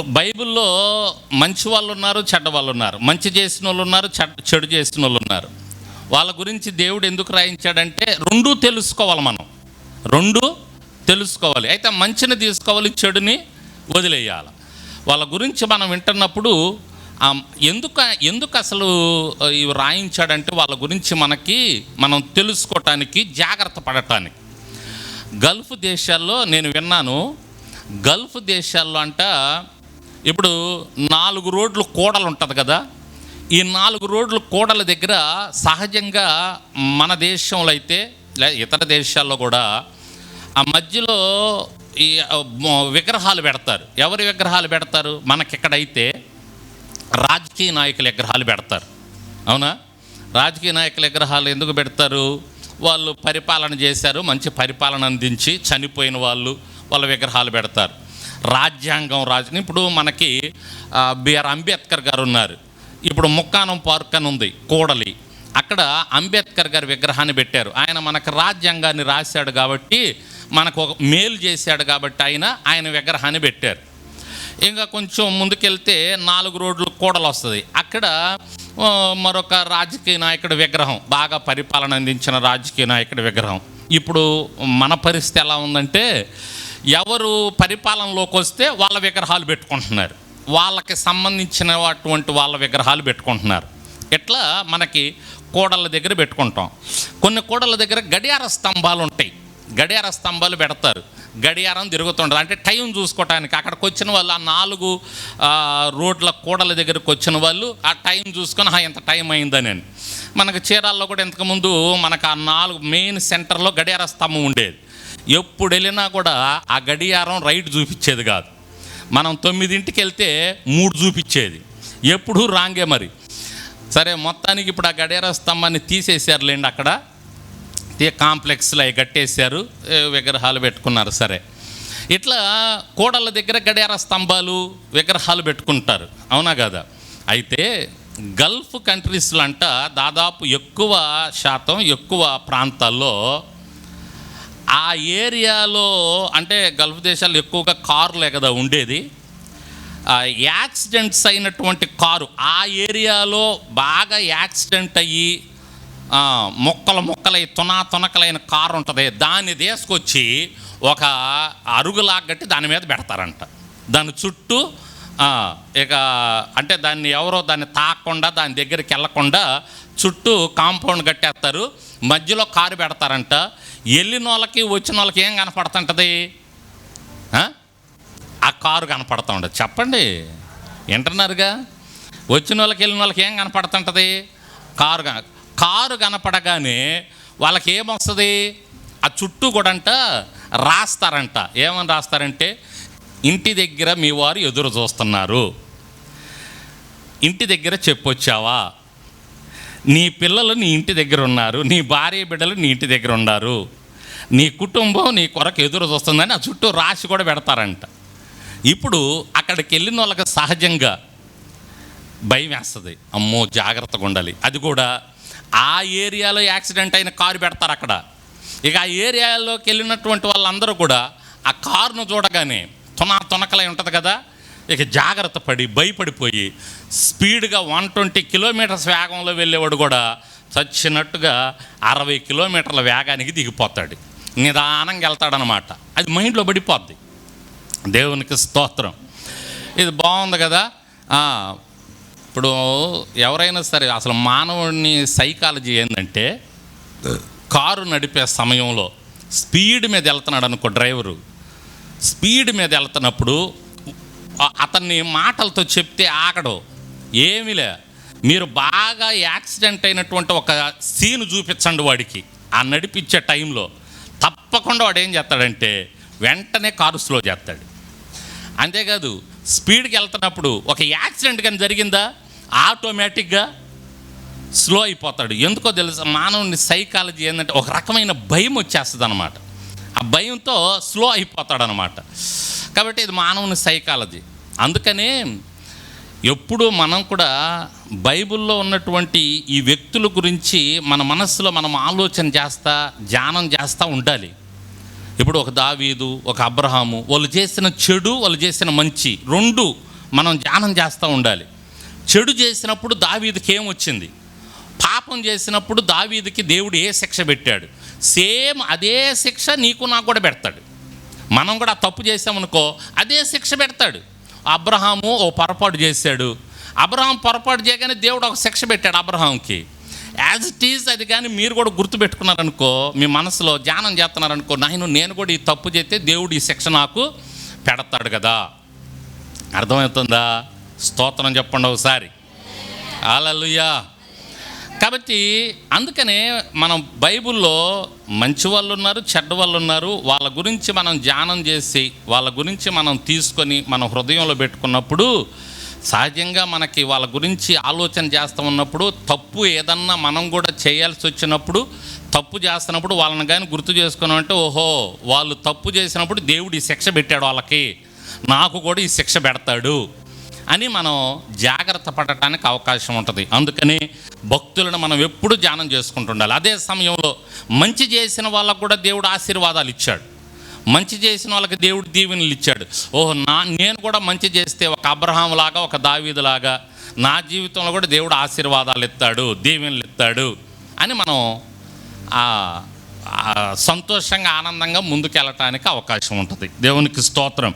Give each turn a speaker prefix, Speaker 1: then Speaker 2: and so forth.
Speaker 1: బైబిల్లో మంచి వాళ్ళు ఉన్నారు చెడ్డ వాళ్ళు ఉన్నారు. మంచి చేసిన వాళ్ళు ఉన్నారు చెడు చేసిన వాళ్ళు ఉన్నారు. వాళ్ళ గురించి దేవుడు ఎందుకు రాయించాడంటే రెండూ తెలుసుకోవాలి మనం. రెండు తెలుసుకోవాలి. అయితే మంచిని తీసుకోవాలి చెడుని వదిలేయాలి. వాళ్ళ గురించి మనం వింటున్నప్పుడు ఎందుకు ఎందుకు అసలు ఇవి రాయించాడంటే వాళ్ళ గురించి మనకి మనం తెలుసుకోవటానికి జాగ్రత్త పడటానికి. గల్ఫ్ దేశాల్లో నేను విన్నాను గల్ఫ్ దేశాల్లో అంట ఇప్పుడు నాలుగు రోడ్లు కూడలు ఉంటుంది కదా ఈ నాలుగు రోడ్లు కూడల దగ్గర సహజంగా మన దేశంలో అయితే లే ఇతర దేశాల్లో కూడా ఆ మధ్యలో ఈ విగ్రహాలు పెడతారు. ఎవరి విగ్రహాలు పెడతారు? మనకిక్కడైతే రాజకీయ నాయకుల విగ్రహాలు పెడతారు. అవునా? రాజకీయ నాయకుల విగ్రహాలు ఎందుకు పెడతారు? వాళ్ళు పరిపాలన చేశారు మంచి పరిపాలన అందించి చనిపోయిన వాళ్ళు వాళ్ళ విగ్రహాలు పెడతారు. రాజ్యాంగం రాజు ఇప్పుడు మనకి బిఆర్ అంబేద్కర్ గారు ఉన్నారు. ఇప్పుడు ముక్కానం పార్క్ అని ఉంది కూడలి. అక్కడ అంబేద్కర్ గారి విగ్రహాన్ని పెట్టారు. ఆయన మనకు రాజ్యాంగాన్ని రాశాడు కాబట్టి మనకు ఒక మేలు చేశాడు కాబట్టి ఆయన ఆయన విగ్రహాన్ని పెట్టారు. ఇంకా కొంచెం ముందుకెళ్తే నాలుగు రోడ్లు కూడలు వస్తుంది. అక్కడ మరొక రాజకీయ నాయకుడి విగ్రహం బాగా పరిపాలన అందించిన రాజకీయ నాయకుడి విగ్రహం. ఇప్పుడు మన పరిస్థితి ఎలా ఉందంటే ఎవరు పరిపాలనలోకి వస్తే వాళ్ళ విగ్రహాలు పెట్టుకుంటున్నారు. వాళ్ళకి సంబంధించిన అటువంటి వాళ్ళ విగ్రహాలు పెట్టుకుంటున్నారు. ఇట్లా మనకి కోడళ్ళ దగ్గర పెట్టుకుంటాం. కొన్ని కోడళ్ళ దగ్గర గడియార స్తంభాలు ఉంటాయి. గడియార స్తంభాలు పెడతారు. గడియారం తిరుగుతుండదు అంటే టైం చూసుకోవటానికి అక్కడికి వచ్చిన వాళ్ళు ఆ నాలుగు రోడ్ల కూడల దగ్గరకు వచ్చిన వాళ్ళు ఆ టైం చూసుకొని "హా, ఇంత టైం అయిందని. అని మనకు చీరాల్లో కూడా ఇంతకుముందు మనకు ఆ నాలుగు మెయిన్ సెంటర్లో గడియార స్తంభం ఉండేది. ఎప్పుడు వెళ్ళినా కూడా ఆ గడియారం రైట్ చూపించేది కాదు. మనం తొమ్మిదింటికి వెళ్తే మూడు చూపించేది. ఎప్పుడు రాంగే మరి. సరే మొత్తానికి ఇప్పుడు ఆ గడియార స్తంభాన్ని తీసేసారులేండి అక్కడ. తీ కాంప్లెక్స్లో అవి కట్టేశారు విగ్రహాలు పెట్టుకున్నారు సరే. ఇట్లా కోడళ్ళ దగ్గర గడియార స్తంభాలు విగ్రహాలు పెట్టుకుంటారు. అవునా కదా? అయితే గల్ఫ్ కంట్రీస్లో అంట దాదాపు ఎక్కువ శాతం ఎక్కువ ప్రాంతాల్లో ఆ ఏరియాలో అంటే గల్ఫ్ దేశాల్లో ఎక్కువగా కార్లే కదా ఉండేది. యాక్సిడెంట్స్ అయినటువంటి కారు ఆ ఏరియాలో బాగా యాక్సిడెంట్ అయ్యి ఆ, మొక్కలు మొక్కలై తునా తునకలైన కారు ఉంటుంది. దాన్ని తీసుకొచ్చి ఒక అరుగులాగట్టి దాని మీద పెడతారంట. దాని చుట్టూ ఇక అంటే దాన్ని ఎవరో దాన్ని తాకకుండా దాని దగ్గరికి వెళ్ళకుండా చుట్టూ కాంపౌండ్ కట్టేస్తారు. మధ్యలో కారు పెడతారంట. వెళ్ళిన వాళ్ళకి వచ్చిన వాళ్ళకి ఏం కనపడుతుంటుంది? ఆ? కారు కనపడతా చెప్పండి. వింటున్నారుగా? వచ్చిన వాళ్ళకి వెళ్ళిన వాళ్ళకి ఏం కనపడుతుంటుంది? కారు కన కారు కనపడగానే వాళ్ళకి ఏమొస్తుంది? ఆ చుట్టూ కూడా అంట రాస్తారంట. ఏమని రాస్తారంటే ఇంటి దగ్గర మీ వారు ఎదురు చూస్తున్నారు. ఇంటి దగ్గర చెప్పొచ్చావా? నీ పిల్లలు నీ ఇంటి దగ్గర ఉన్నారు నీ భార్య బిడ్డలు నీ ఇంటి దగ్గర ఉన్నారు నీ కుటుంబం నీ కొరకు ఎదురు చూస్తుందని ఆ చుట్టూ రాసి కూడా పెడతారంట. ఇప్పుడు అక్కడికి వెళ్ళిన వాళ్ళకి సహజంగా భయం వేస్తుంది. అమ్మో జాగ్రత్తగా ఉండాలి. అది కూడా ఆ ఏరియాలో యాక్సిడెంట్ అయిన కారు పెడతారు అక్కడ. ఇక ఆ ఏరియాలోకి వెళ్ళినటువంటి వాళ్ళందరూ కూడా ఆ కారును చూడగానే తొన తునకలై ఉంటుంది కదా ఇక జాగ్రత్త పడి భయపడిపోయి స్పీడ్గా వన్ ట్వంటీ కిలోమీటర్స్ వేగంలో వెళ్ళేవాడు కూడా చచ్చినట్టుగా అరవై కిలోమీటర్ల వేగానికి దిగిపోతాడు. నిదానంగా వెళ్తాడనమాట అది మైండ్లో పడిపోద్ది. దేవునికి స్తోత్రం. ఇది బాగుంది కదా? ఇప్పుడు ఎవరైనా సరే అసలు మానవుడిని సైకాలజీ ఏంటంటే కారు నడిపే సమయంలో స్పీడ్ మీద వెళ్తున్నాడు అనుకో డ్రైవరు. స్పీడ్ మీద వెళ్తున్నప్పుడు అతన్ని మాటలతో చెప్తే ఆగడు. ఏమిలే? మీరు బాగా యాక్సిడెంట్ అయినటువంటి ఒక సీన్ చూపించండి వాడికి. ఆ నడిపించే టైంలో తప్పకుండా వాడు ఏం చేస్తాడంటే వెంటనే కారు స్లో చేస్తాడు. అంతేకాదు స్పీడ్కి వెళ్తున్నప్పుడు ఒక యాక్సిడెంట్ కానీ జరిగిందా? ఆటోమేటిక్గా స్లో అయిపోతాడు. ఎందుకో తెలుసు మానవుని సైకాలజీ ఏంటంటే ఒక రకమైన భయం వచ్చేస్తుంది అనమాట ఆ భయంతో స్లో అయిపోతాడు అనమాట కాబట్టి ఇది మానవుని సైకాలజీ. అందుకనే ఎప్పుడూ మనం కూడా బైబిల్లో ఉన్నటువంటి ఈ వ్యక్తుల గురించి మన మనస్సులో మనం ఆలోచన చేస్తా ధ్యానం చేస్తూ ఉండాలి. ఇప్పుడు ఒక దావీదు ఒక అబ్రహాము వాళ్ళు చేసిన చెడు వాళ్ళు చేసిన మంచి రెండు మనం ధ్యానం చేస్తూ ఉండాలి. చెడు చేసినప్పుడు దావీదికి ఏమొచ్చింది పాపం చేసినప్పుడు దావీదికి దేవుడు ఏ శిక్ష పెట్టాడు? సేమ్ అదే శిక్ష నీకు నాకు కూడా పెడతాడు. మనం కూడా తప్పు చేసామనుకో అదే శిక్ష పెడతాడు. అబ్రహాము ఓ పొరపాటు చేశాడు. అబ్రహాం పొరపాటు చేయగానే దేవుడు ఒక శిక్ష పెట్టాడు అబ్రహాంకి. యాజ్ ఇట్ ఈజ్ అది కానీ మీరు కూడా గుర్తుపెట్టుకున్నారనుకో మీ మనసులో ధ్యానం చేస్తున్నారనుకో నేను నేను కూడా ఈ తప్పు చేస్తే దేవుడు ఈ శిక్ష నాకు పెడతాడు కదా. అర్థమవుతుందా? స్తోత్రం చెప్పండి ఒకసారి. ఆలలుయా కాబట్టి అందుకనే మనం బైబిల్లో మంచి వాళ్ళు ఉన్నారు చెడ్డ వాళ్ళు ఉన్నారు వాళ్ళ గురించి మనం ధ్యానం చేసి వాళ్ళ గురించి మనం తీసుకొని మన హృదయంలో పెట్టుకున్నప్పుడు సహజంగా మనకి వాళ్ళ గురించి ఆలోచన చేస్తూ ఉన్నప్పుడు తప్పు ఏదన్నా మనం కూడా చేయాల్సి వచ్చినప్పుడు తప్పు చేస్తున్నప్పుడు వాళ్ళని కానీ గుర్తు చేసుకున్నామంటే ఓహో వాళ్ళు తప్పు చేసినప్పుడు దేవుడు ఈ శిక్ష పెట్టాడు వాళ్ళకి. నాకు కూడా ఈ శిక్ష పెడతాడు. అని మనం జాగ్రత్త పడటానికి అవకాశం ఉంటుంది. అందుకని భక్తులను మనం ఎప్పుడు ధ్యానం చేసుకుంటుండాలి. అదే సమయంలో మంచి చేసిన వాళ్ళకు కూడా దేవుడు ఆశీర్వాదాలు ఇచ్చాడు. మంచి చేసిన వాళ్ళకి దేవుడు దీవెనలు ఇచ్చాడు. ఓహో నా నేను కూడా మంచి చేస్తే ఒక అబ్రహాం లాగా ఒక దావీదులాగా నా జీవితంలో కూడా దేవుడు ఆశీర్వాదాలు ఇస్తాడు దీవెనలు ఇస్తాడు అని మనం సంతోషంగా ఆనందంగా ముందుకెళ్ళటానికి అవకాశం ఉంటుంది. దేవునికి స్తోత్రం.